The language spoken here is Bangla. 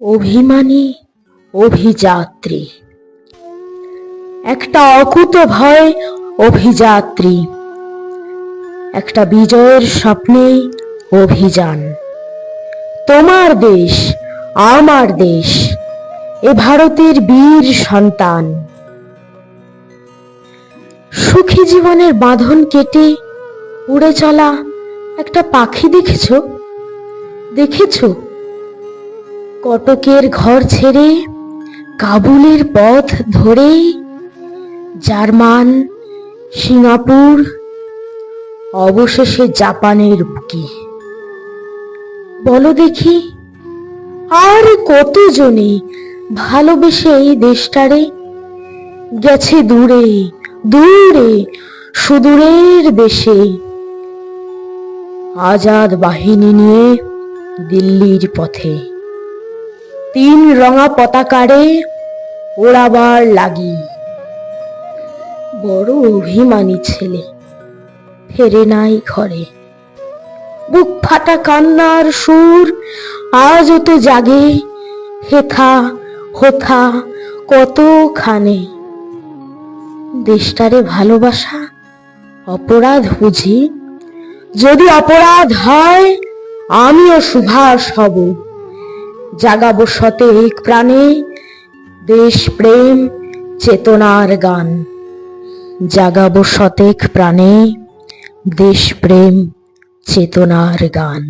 অভিমানী, অভিযাত্রী। একটা অকুত ভয় অভিযাত্রী। একটা বিজয়ের স্বপ্নে অভিযান। তোমার দেশ, আমার দেশ, এ ভারতের বীর সন্তান। সুখী জীবনের বাঁধন কেটে উড়ে চলা একটা পাখি দেখেছ? দেখেছ? কটকের ঘর ছেড়ে কাবুলের পথ ধরে জার্মান, সিঙ্গাপুর, অবশেষে জাপানের বুকে। বলো দেখি, আর কতজনে ভালোবেসে এই দেশটারে গেছে দূরে দূরে, সুদূরের দেশে? আজাদ বাহিনী নিয়ে দিল্লির পথে। তিন রঙা পতাকারে ওড়াবার লাগি। বড় অভিমানী ছেলে, ফেরে নাই ঘরে। বুক ফাটা কান্নার সুর আজও তো জাগে, হেথা হোথা কতখানে। দেশটারে ভালোবাসা অপরাধ বুঝি? যদি অপরাধ হয়, আমিও সুভাষ হব। জাগাবো সতেক প্রাণে। দেশ প্রেম চেতনার গান। জাগাবো সতেক প্রাণে। দেশ প্রেম চেতনার গান।